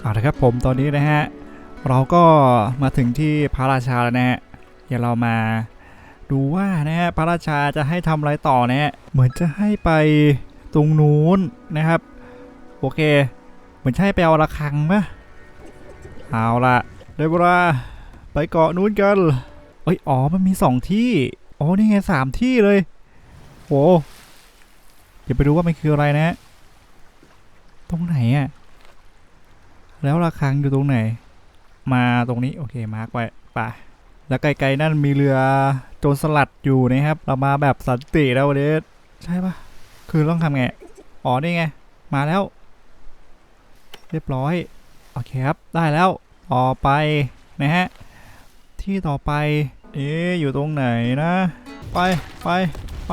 เอาละครับผมตอนนี้นะฮะ เราก็มาถึงที่พระราชาแล้วนะฮะเดี๋ยวเรามาดูว่านะฮะพระราชาจะให้ทำอะไรต่อนะฮะเหมือนจะให้ไปตรงนู้นนะครับ โอเค เหมือนจะให้ไปเอาระฆังปะเอาละได้เวลาไปเกาะนู้นกันเอ้ยอ๋อมันมีสองที่อ๋อนี่ไงสามที่เลยโอ้เดี๋ยวไปดูว่ามันคืออะไรนะฮะตรงไหนอะ แล้วระฆังอยู่ตรงไหน มาตรงนี้โอเคมาร์กไว้ไปแล้วไกลๆนั่นมีเรือโจรสลัดอยู่นะครับ เรามาแบบสันติแล้ววันนี้ใช่ปะคือต้องทำไง อ๋อนี่ไง มาแล้ว เรียบร้อย โอเคครับ ได้แล้ว ต่อไปนะฮะ ที่ต่อไป เอ๊อยู่ตรงไหนนะ ไปไปไป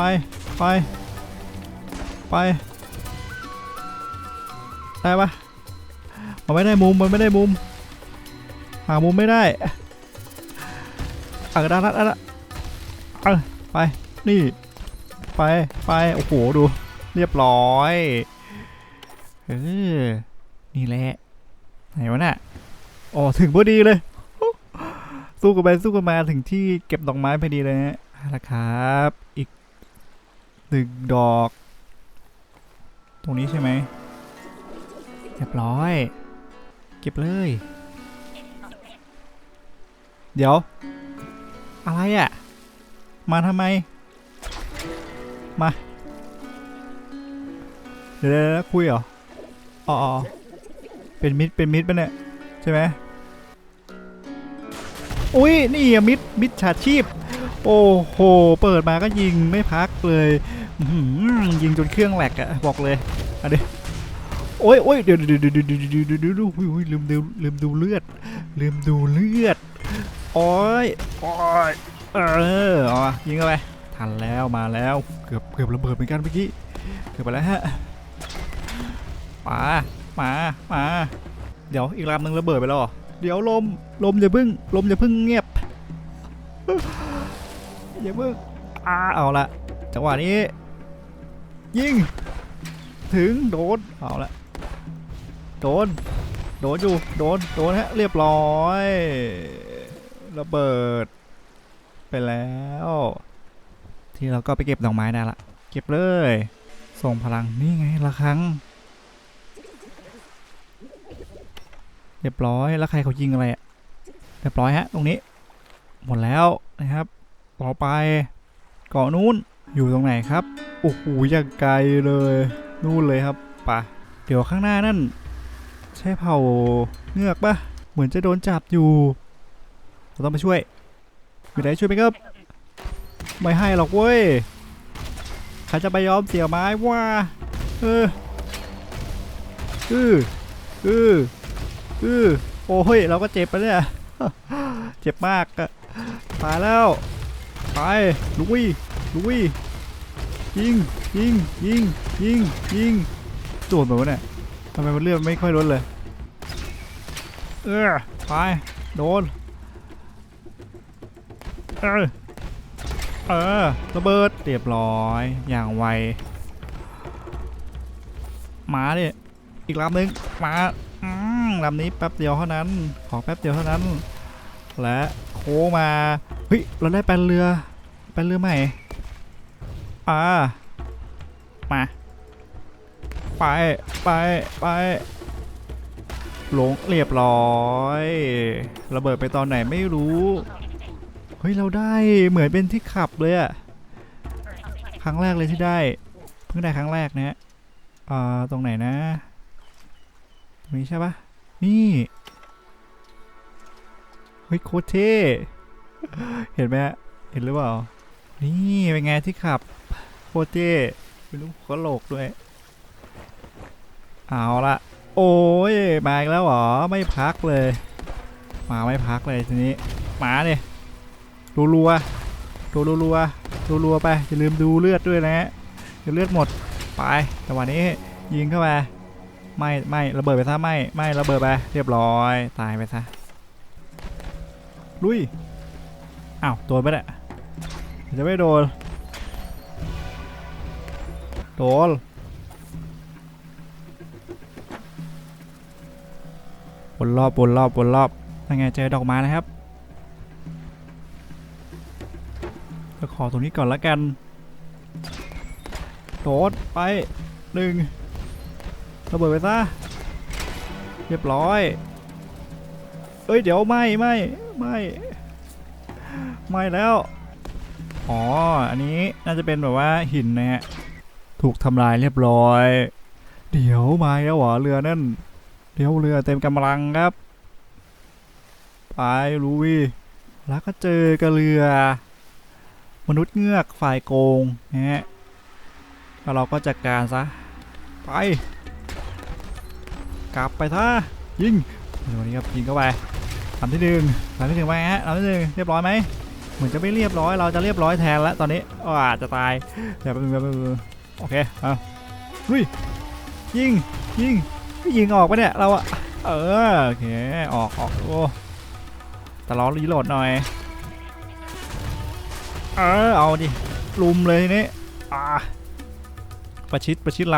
ไปไป ได้ปะ มันไม่ได้มุมมันไม่ได้มุมหามุมไม่ได้อะด้ละได้ละเออไป นี่ ไป ไป โอ้โห ดู เรียบร้อย เออ นี่แหละ ไหนวะน่ะอ๋อ ถึงพอดีเลย สู้กันไป สู้กันมาถึงที่เก็บดอกไม้พอดีเลยนะเอาละครับ อีกหนึ่งดอก ตรงนี้ใช่ไหมเรียบร้อย ก็บเลย เดี๋ยว อะไรอะ่ะ มาทำไม มา เดี๋ยวเดี๋ยวคุยเหรอ อ๋ออเป็นมิด เป็นมิดปะเนี่ย ใช่ไหมอุ้ย นี่อะมิด มิดฉาชีพ โอ้โห เปิดมาก็ยิงไม่พักเลย ยิงจนเครื่องแหลกอะบอกเลยเอาดิโอ้ยโอ้ยเดี๋ยวเดี๋ยวเดี๋ยวเดี๋ยวเดี๋ยวเดี๋ยวเดี๋ยวอุ้ยอุ้ยลืมดูลืมดูเลือดลืมดูเลือดโอ้ยโอ้ยเออเอายิงเข้าไปทันแล้วมาแล้วเกือบเกือบระเบิดเหมือนกันเมื่อกี้เกือบไปแล้วฮะมามามาเดี๋ยวอีกลำหนึ่งระเบิดไปแล้วเหรอเดี๋ยวลมลมอย่าพึ่งลมอย่าพึ่งเงียบอย่าพึ่งอ่าเอาละจังหวะนี้ยิงถึงโดนเอาละ โดน โดนอยู่ โดน โดนฮะ เรียบร้อย ระเบิด ไปแล้ว ที่เราก็ไปเก็บดอกไม้ได้ละ เก็บเลย ส่งพลัง นี่ไงละครั้ง เรียบร้อย แล้วใครเขายิงอะไรอะเรียบร้อยฮะ ตรงนี้ หมดแล้วนะครับ ต่อไปเกาะนู้น อยู่ตรงไหนครับ โอ้โหอย่างไกลเลย นู่นเลยครับป่ะเดี๋ยวข้างหน้านั่น ใช่เผ่าเงือกปะเหมือนจะโดนจับอยู่ เราต้องไปช่วยมีอะไรช่วยไหมครับ ไม่ให้หรอกเว้ยใครจะไปยอมเสียไม้ว่าเออเออเออเออโอ้ยเราก็เจ็บไปเนี่ยเจ็บมากอะตายแล้วไปลุยลุยยิงยิงยิงยิงยิงตัวแบบว่าเนี่ย ทำไมมันเลือดไม่ค่อยลดเลย เออไปโดน เออเออระเบิดเรียบร้อยอย่างไวมาดิอีกลำหนึ่งมาอืมลำนี้แป๊บเดียวเท่านั้น ขอแป๊บเดียวเท่านั้น และโค้มาเฮ้ยเราได้แปลนเรือแปลนเรือใหม่อ่ามา ไปไปไปหลงเรียบร้อยระเบิดไปตอนไหนไม่รู้เฮ้ยเราได้เหมือนเป็นที่ขับเลยอะครั้งแรกเลยที่ได้เพิ่งได้ครั้งแรกนะฮะอ่าตรงไหนนะตรงนี้ใช่ปะนี่เฮ้ยโคตรเท่เห็นไหมเห็นหรือเปล่านี่เป็นไงที่ขับโคตรเท่เป็นลูกกระโหลกด้วย เอาละโอ้ยมาอีกแล้วเหรอไม่พักเลย มาไม่พักเลยทีนี้มาเนี่ยรัวรัวรัวรัวรัวรัวรัวไปอย่าลืมดูเลือดด้วยนะฮะเดี๋ยวเลือดหมดไปจังหวะนี้ยิงเข้าไปไม่ไม่ระเบิดไปซะไม่ไม่ระเบิดไปเรียบร้อยตายไปซะลุยอ้าวโดนไปแหละจะไม่โดนโดน วนรอบวนรอบวนรอบยังไงเจอดอกไม้นะครับก็ขอตรงนี้ก่อนละกันโดดไปหนึ่งระเบิดไปซะเรียบร้อยเอ้ยเดี๋ยวไม่ไม่ไม่ไม่แล้วอ๋ออันนี้น่าจะเป็นแบบว่าหินนะฮะถูกทำลายเรียบร้อย เดี๋ยวมาแล้วเหรอเรือนั่น เดี๋ยวเรือเต็มกำลังครับ ไปลูวี่แล้วก็เจอกับเรือ มนุษย์เงือกฝ่ายโกงนะฮะแล้วเราก็จัดการซะ ไป กลับไปท่ายิงเดี๋ยววันนี้ครับยิงเข้าไปลำที่หนึ่งลำที่หนึ่งไปฮะลำที่หนึ่งเรียบร้อยไหมเหมือนจะไม่เรียบร้อยเราจะเรียบร้อยแทนแล้วตอนนี้อาจจะตายเดี๋ยวแป๊บนึงแป๊บนึงโอเคเอาลุยยิงยิง ยิงออกปะเนี่ยเราอะเออโอเคออกออกโอ้แต่ล้อรีโหลดหน่อยเออเอาดิลุมเลยนี้อ่าประชิดประชิดล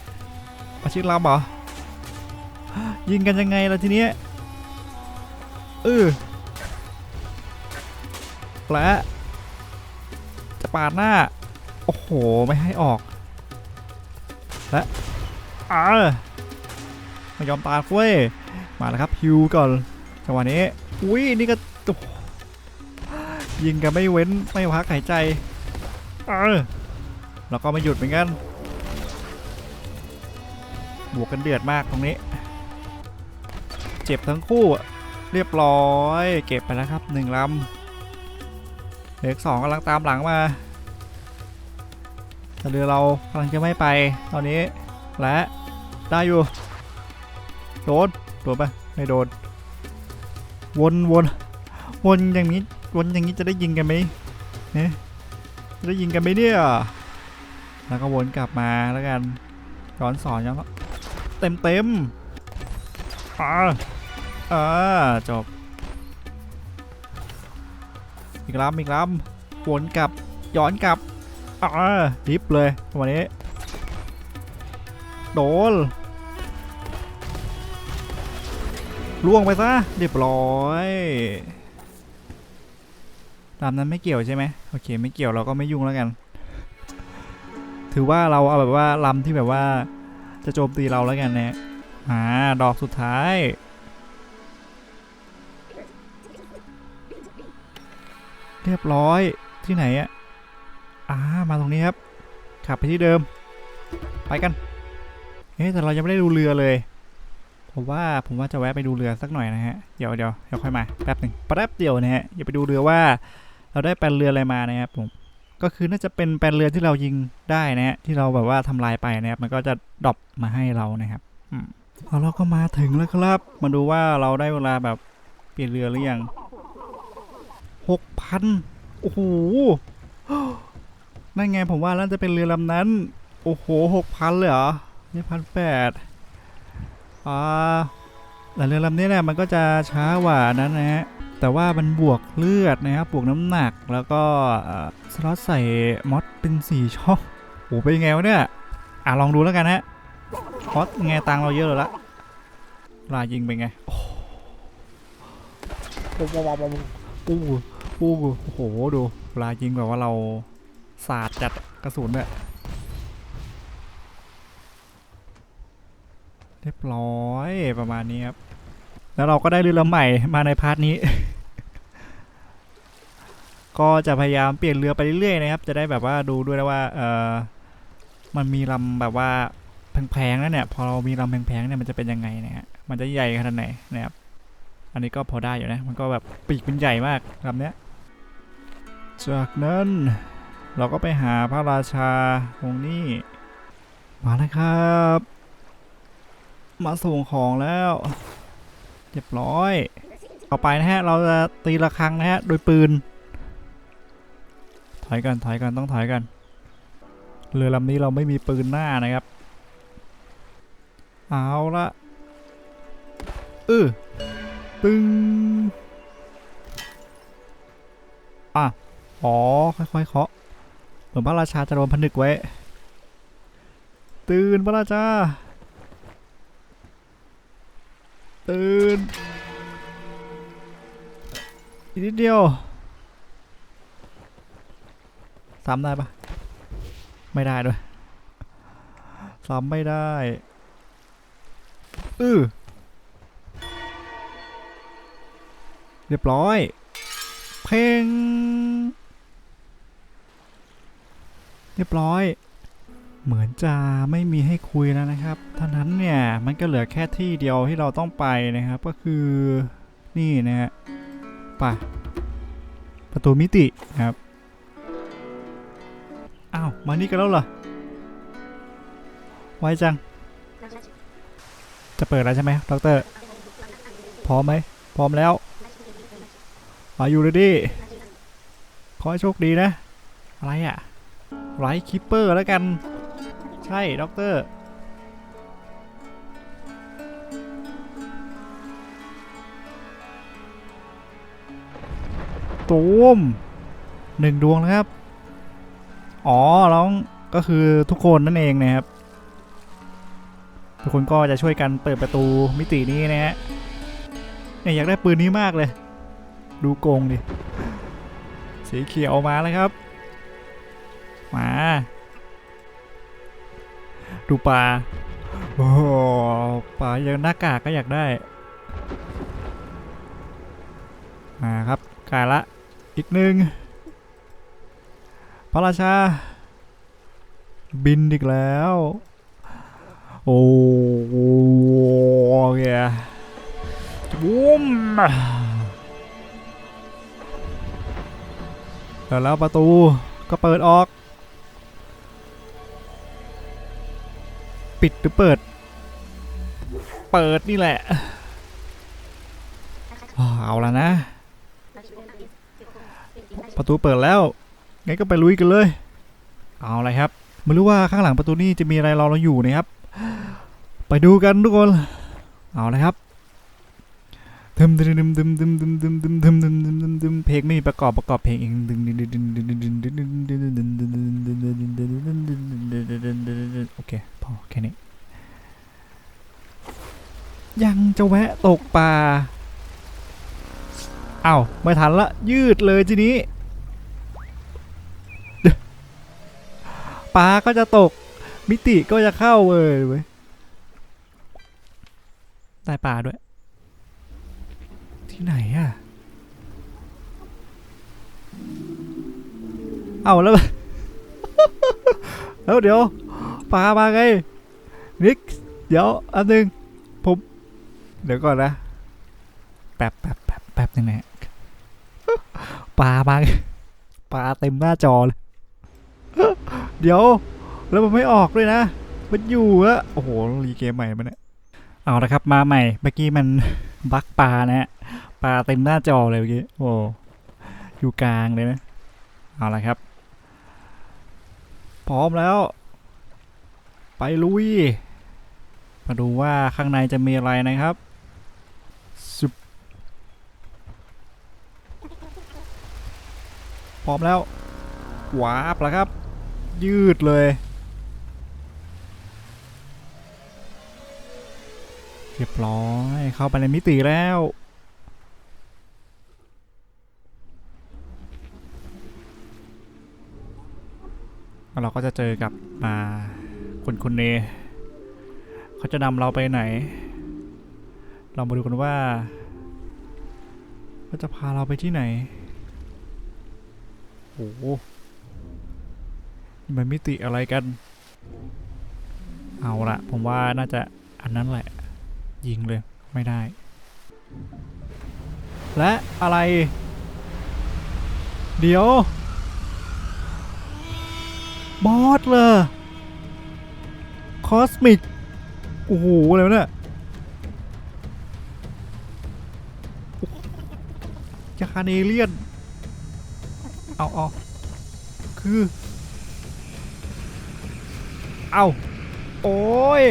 ำประชิดลำเหรอยิงกันยังไงล่ะทีเนี้ยเออและจะปาดหน้า โอ้โห ไม่ให้ออก และอ่า ไม่ยอมตายเว้ยมาแล้วครับฮิวก่อนจังหวะนี้อุ้ยนี่ก็ยิงกันไม่เว้นไม่พักหายใจเออแล้วก็ไม่หยุดเหมือนกันบวกกันเดือดมากตรงนี้ เจ็บทั้งคู่เรียบร้อย เก็บไปแล้วครับหนึ่งลำเหลืออกสองกำลังตามหลังมาแต่เรือเรากำลังจะไม่ไปตอนนี้และได้อยู่ โดนโดนปะไม่โดน วนวนวนอย่างนี้ วนอย่างนี้จะได้ยิงกันไหมเนี่ยจะได้ยิงกันไหมเนี่ย แล้วก็วนกลับมาแล้วกันย้อนสอนย้อนเต็มเต็มอ่าอ่าจบ อีกลำอีกลำวนกลับย้อนกลับอ่าดิฟเลยวันนี้ โดน ล่วงไปซะเรียบร้อยลำนั้นไม่เกี่ยวใช่ไหมโอเค ไม่เกี่ยวเราก็ไม่ยุ่งแล้วกัน ถือว่าเราเอาแบบว่าลำที่แบบว่า จะโจมตีเราแล้วกันนะอ่าดอกสุดท้ายเรียบร้อยที่ไหนอะอ่ามาตรงนี้ครับขับไปที่เดิม ไปกันเอ๊ะแต่เรายังไม่ได้ดูเรือเลย ผมว่าผมว่าจะแวะไปดูเรือสักหน่อยนะฮะ เดี๋ยวเดี๋ยวเดี๋ยวค่อยมาแป๊บหนึ่งแป๊บเดียวนะฮะอย่าไปดูเรือว่า เราได้แปลนเรืออะไรมานะครับผมก็คือน่าจะเป็นแปลนเรือที่เรายิงได้นะฮะที่เราแบบว่าทำลายไปนะครับมันก็จะดรอปมาให้เรานะครับอืมเอาเราก็มาถึงแล้วครับ มาดูว่าเราได้เวลาแบบเปลี่ยนเรือหรือยังหกพันโอ้โหนั่นไงผมว่าน่าจะเป็นเรือลำนั้น โอ้โหหกพันเลยเหรอนี่พันแปด อ่าแต่เรือลำนี้เนี่ยมันก็จะช้ากว่านั้นนะฮะแต่ว่ามันบวกเลือดนะครับบวกน้ำหนักแล้วก็เอ่อสล็อตใส่มอดเป็นสี่ช่องโอ้เป็นไงวะเนี่ยอะลองดูแล้วกันฮะมอดไงตังเราเยอะเลยละลายิงเป็นไงโอ้โหโอ้โหโอ้โหโอ้โอ้โหดูลายิงแบบว่าเราสาดจัดกระสุนเนี่ย เรียบร้อยประมาณนี้ครับแล้วเราก็ได้เรือลำใหม่มาในพาร์ทนี้ ก็จะพยายามเปลี่ยนเรือไปเรื่อยๆนะครับ จะได้แบบว่าดูด้วยนะว่าเออมันมีลำแบบว่าแพงๆแล้วเนี่ย พอเรามีลำแพงๆเนี่ยมันจะเป็นยังไงนะฮะมันจะใหญ่ขนาดไหนนะครับ อันนี้ก็พอได้อยู่นะ มันก็แบบปีกมันใหญ่มากลำเนี้ย จากนั้นเราก็ไปหาพระราชาตรงนี้มาแล้วครับ มาส่งของแล้วเรียบร้อย ต่อไปนะฮะ เราจะตีระฆังนะฮะ โดยปืน ถอยกัน ถอยกัน ต้องถอยกัน เรือลำนี้เราไม่มีปืนหน้านะครับ เอาละเออตึงอะ อ๋อ ค่อยๆเคาะเหมือนพระราชาจะโดนผนึกไว้ ตื่นพระราชา ตื่นอีกนิดเดียวซ้ำได้ปะไม่ได้ด้วยซ้ำไม่ได้อือเรียบร้อย เพลงเรียบร้อย เหมือนจะไม่มีให้คุยแล้วนะครับท่านั้นเนี่ยมันก็เหลือแค่ที่เดียวที่เราต้องไปนะครับ ก็คือนี่นะฮะไป่ะประตูมิตินะครับอ้าวมานี่กันแล้วเหรอไวจัง จะเปิดแล้วใช่ไหมด็อกเตอร์พร้อมไหมพร้อมแล้วมาอยู่เลยดิขอให้โชคดีนะ อะไรอะ่ะไรคิปเปอร์แล้วกัน ใช่ด็อกเตอร์ตูมหนึ่งดวงนะครับ อ๋อแล้วก็คือทุกคนนั่นเองนะครับ ทุกคนก็จะช่วยกันเปิดประตูมิตินี้นะฮะเนี่ยอยากได้ปืนนี้มากเลย ดูโกงดิสีเขียวมาแล้วครับ มา ดูปลา โอ้โหปลายังหน้ากากก็อยากได้ มาครับกายละอีกหนึ่งพระราชา บินอีกแล้ว โอ้โหเกียวุ้มแล้วประตูก็เปิดออก ปิดหรือเปิด เปิดนี่แหละอ้าวเอาแล้วนะ ประตูเปิดแล้วงั้นก็ไปลุยกันเลย เอาเลยครับ ไม่รู้ว่าข้างหลังประตูนี้จะมีอะไรรอเราอยู่นะครับ ไปดูกันทุกคน เอาเลยครับดึมดึมดึมดึมดึมดึมดึมดึมดึมดึมดึมดึมดึมเพลงไม่มีประกอบประกอบเพลงเองดึมดึมดึมดึมดึมดึมดึมดึมดึมดึมดึมดึมดึมดึมดึมดึมดึมดึมดึมโอเค พอแค่นี้ ยังจะแวะตกปลาเอ้าไม่ทันละ ยืดเลยทีนี้ปลาก็จะตก มิติก็จะเข้าเว้ยเว้ยได้ปลาด้วย ที่ไหนอะเอาแล้ว แล้วเดี๋ยว ปลามาไงนิกเดี๋ยวอันหนึ่งผมเดี๋ยวก่อนนะแป๊บแป๊บแป๊บแป๊บนึงนะปลามางปลาเต็มหน้าจอเลยเดี๋ยว แล้วมันไม่ออกด้วยนะ มันอยู่อะโอ้โหรีเกมใหม่มันเนี่ยเอาละครับมาใหม่เมื่อกี้มันบักปลานะฮะปลาเต็มหน้าจอเลยเมื่อกี้โอ้อยู่กลางเลยนะเอาละครับ พร้อมแล้ว ไปลุย มาดูว่าข้างในจะมีอะไรนะครับสุบพร้อมแล้วหวาร์ปแล้วครับ ยืดเลย เรียบร้อยเข้าไปในมิติแล้วเราก็จะเจอกับมา คนคนนี้เขาจะนำเราไปไหน เรามาดูกันว่าเขาจะพาเราไปที่ไหนโอ้โหนี่มันมิติอะไรกัน เอาละผมว่าน่าจะอันนั้นแหละ ยิงเลยไม่ได้ และอะไร เดี๋ยว บอสเลย คอสมิก โอ้โห อะไรวะเนี่ยจาคาเนเลียน เอาเอาคือ เอา โอ้ย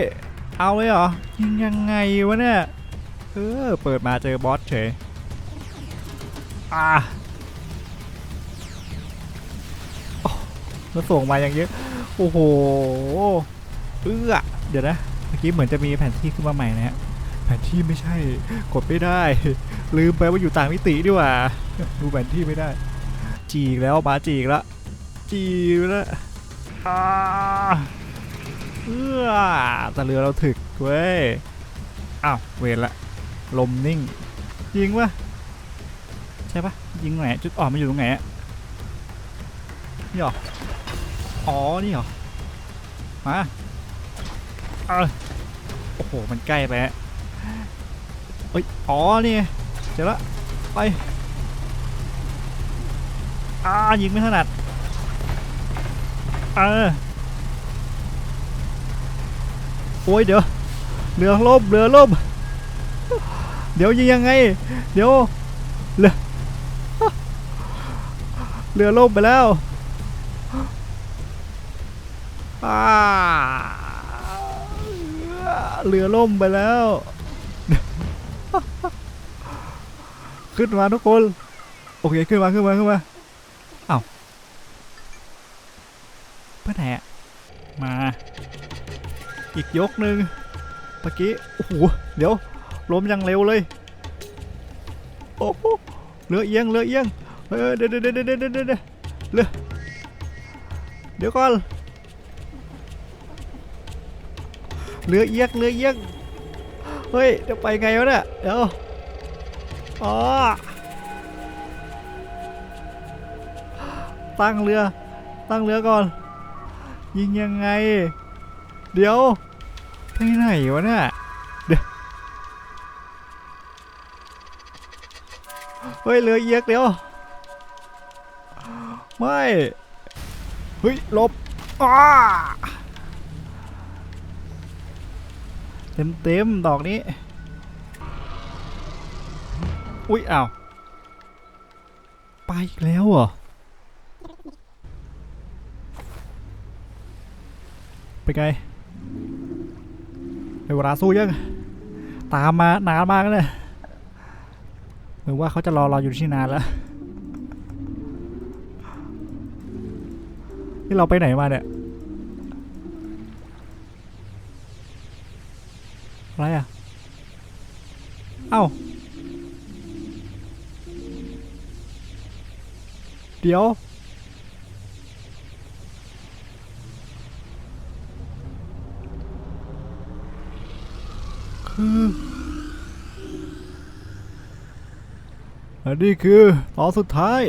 เอาเลยเหรอ ยิงยังไงวะเนี่ย เออ เปิดมาเจอบอสเฉย อ่าโอ้แล้วส่งมาอย่างเยอะ โอ้โห เอื้อเดี๋ยวนะเมื่อกี้เหมือนจะมีแผนที่ขึ้นมาใหม่นะฮะแผนที่ไม่ใช่กดไม่ได้ ลืมไปว่าอยู่ต่างมิติดีกว่าดูแผนที่ไม่ได้ จีกแล้วมาจีกแล้วจีกแล้วอ่าเอื้อแต่เรือเราถึกเว้ยอ้าวเวรละลมนิ่ง ยิงวะใช่ปะยิงไหนจุดอ่อนมันอยู่ตรงไหนอะนี่หรออ๋อนี่หรอมา โอ้โห มันใกล้ไปฮะเอ้ย อ๋อ นี่ เจอละ ไป อ่า ยิงไม่ถนัด เออ โอ้ย เดี๋ยว เรือล่ม เรือล่ม เดี๋ยวยิงยังไง เดี๋ยว เรือ เรือล่มไปแล้ว อ่า เรือล่มไปแล้ว ขึ้นมาทุกคน โอเคขึ้นมาขึ้นมาขึ้นมาเอ้าไปไหนอะมา อีกยกหนึ่งเมื่อกี้ โอ้โห เดี๋ยวล้มยังเร็วเลย โอ้โหเรือเอียงเรือเอียงเฮ้ยเดี๋ยวเดี๋ยวเดี๋ยวเดี๋ยวเดี๋ยวเดี๋ยวเดี๋ยวเรือเดี๋ยวก่อน เรือเอียงเรือเอียงเฮ้ยเดี๋ยวไปไงวะเนี่ยเดี๋ยวอ๋อตั้งเรือ ตั้งเรือก่อน ยิงยังไง เดี๋ยวไปไหนวะเนี่ยเดี๋ยวเฮ้ยเรือเอียกเดี๋ยวไม่เฮ้ยลบอ้า เต็มเต็มๆดอกนี้ อุ้ยอ้าวไปอีกแล้วเหรอไปไงในเวลาสู้ยังตามมานานมากแล้วเนี่ยหรือว่าเขาจะรอเราอยู่ที่นานแล้ว นี่เราไปไหนมาเนี่ย อะไรอะ เอ้า เดี๋ยว คืออันนี้คือตอนสุดท้าย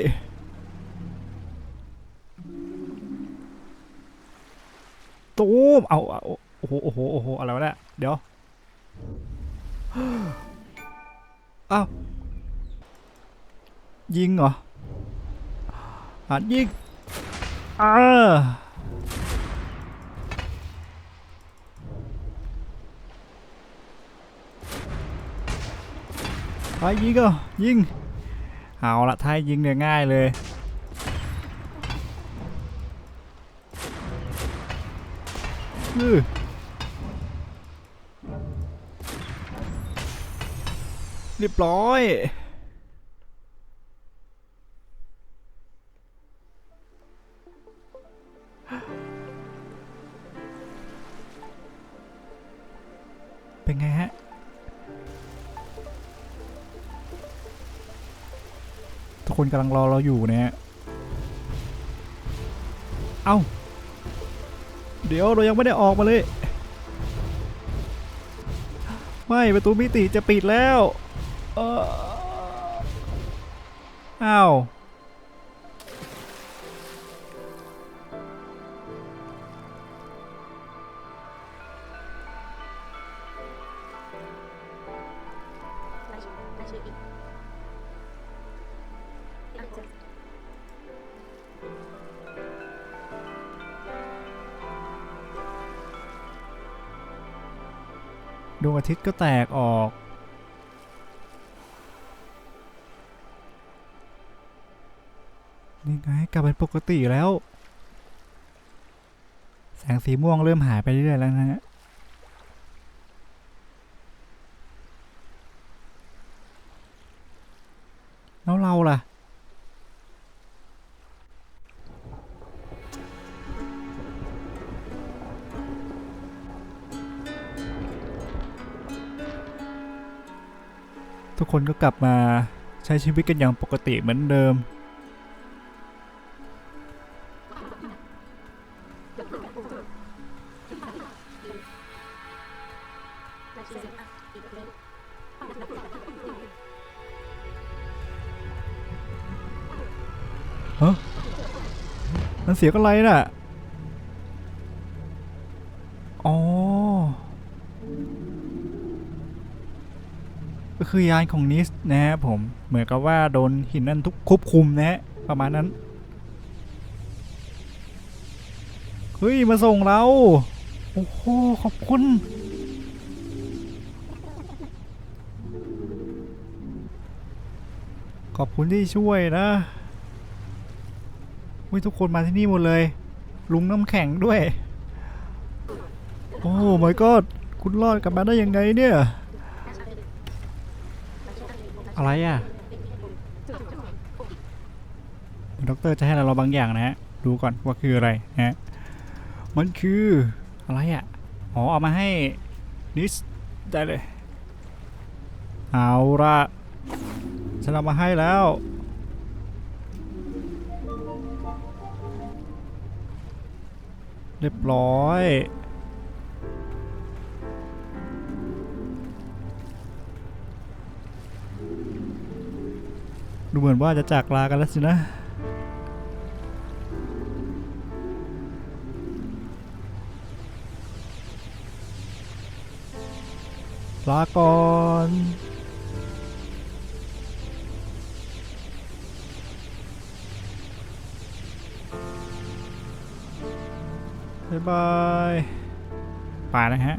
ตูมเอาเอาโอ้โห โอ้โห โอ้โห อะไรวะเนี่ย เดี๋ยว อ้าวยิงเหรอหัดยิงอ่าไปยิงก็ยิงเอาละท้ายยิ เรียบร้อย เป็นไงฮะ ทุกคนกำลังรอเราอยู่นะฮะ เอ้า เดี๋ยวเรายังไม่ได้ออกมาเลย ไม่ ประตูมิติจะปิดแล้ว เอออ้าวดวงอาทิตย์ก็แตกออก นี่ไงกลับเป็นปกติแล้ว แสงสีม่วงเริ่มหายไปเรื่อยๆแล้วนะฮะแล้วเราล่ะ ทุกคนก็กลับมาใช้ชีวิตกันอย่างปกติเหมือนเดิม ราชสีห์อะอีกเลยนั่นเสียงอะไรน่ะ อ๋อ ก็คือยานของนิสนะฮะผม เหมือนกับว่าโดนหินนั่นทุกควบคุมนะฮะ ประมาณนั้น เฮ้ย มาส่งเรา โอ้โห ขอบคุณ ขอบคุณที่ช่วยนะวิทุกคนมาที่นี่หมดเลย ลุงน้ำแข็งด้วย โอ้ my god คุณรอดกลับมาได้ยังไงเนี่ย อะไรอะด็อกเตอร์จะให้เราบางอย่างนะฮะ ดูก่อนว่าคืออะไรนะฮะ มันคืออะไรอะ อ๋อ เอามาให้นิสได้เลย เอาละ ฉันเอามาให้แล้ว เรียบร้อยดูเหมือนว่าจะจากลากันแล้วสินะ ลาก่อน บ๊ายบายไปนะฮะ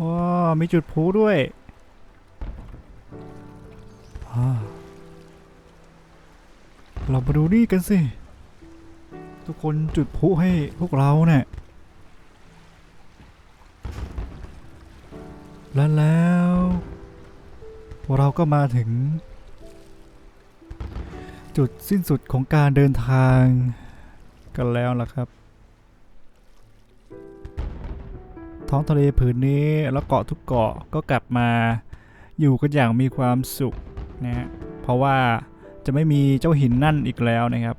ว้ามีจุดพลุด้วยเรามาดูนี่กันสิ ทุกคนจุดพลุให้พวกเราเนี่ย เราก็มาถึง จุดสิ้นสุดของการเดินทางกันแล้วล่ะครับ ท้องทะเลผืนนี้แล้วเกาะทุกเกาะก็กลับมาอยู่กันอย่างมีความสุขนะฮะเพราะว่าจะไม่มีเจ้าหินนั่นอีกแล้วนะครับ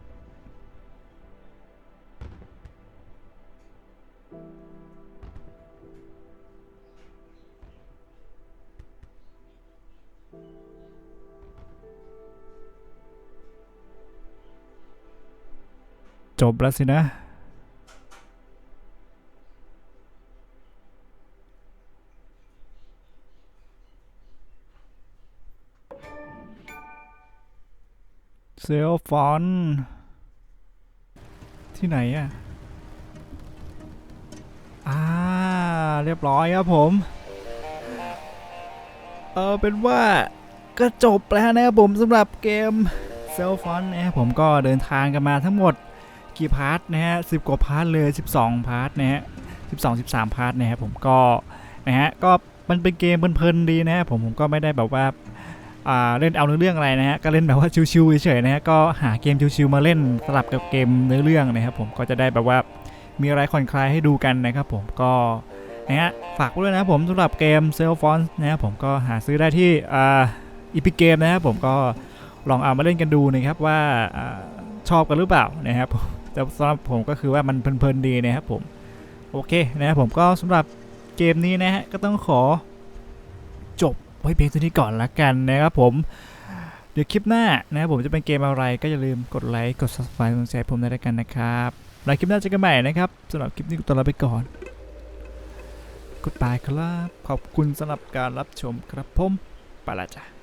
จบแล้วสินะ เซลฟอน ที่ไหนอะอ่า เรียบร้อยครับผม เออเป็นว่าก็จบแล้วนะครับผมสำหรับเกมเซลฟอนนะครับผมก็เดินทางกันมาทั้งหมด กี่พาร์ทนะฮะสิบกว่าพาร์ทเลย 12 พาร์ทนะฮะ12 13พาร์ทนะครับผมก็นะฮะก็มันเป็นเกมเพลินๆดีนะครับผมผมก็ไม่ได้แบบว่าอ่าเล่นเอาเนื้อเรื่องอะไรนะฮะก็เล่นแบบว่าชิวๆเฉยๆนะฮะก็หาเกมชิวๆมาเล่นสลับกับเกมเนื้อเรื่องนะครับผมก็จะได้แบบว่ามีอะไรผ่อนคลายให้ดูกันนะครับผมก็นะฮะฝากด้วยนะผมสำหรับเกมเซลฟอนนะครับผมก็หาซื้อได้ที่อ่าอีพิเกมนะครับผมก็ลองเอามาเล่นกันดูนะครับว่าอ่าชอบกันหรือเปล่านะครับผมแต่สำหรับผมก็คือว่ามันเพลินๆดีนะครับผม โอเคนะครับผมก็สำหรับเกมนี้นะฮะก็ต้องขอจบไว้เพียงเท่านี้ก่อนละกันนะครับผม เดี๋ยวคลิปหน้านะครับผมจะเป็นเกมอะไรก็อย่าลืมกดไลค์กด subscribe กดแชร์ผมได้แล้วกันนะครับแล้วคลิปหน้าเจอกันใหม่นะครับสำหรับคลิปนี้ก็ตัวลาไปก่อนกดตายครับ ขอบคุณสำหรับการรับชมครับผมไปละจ้ะ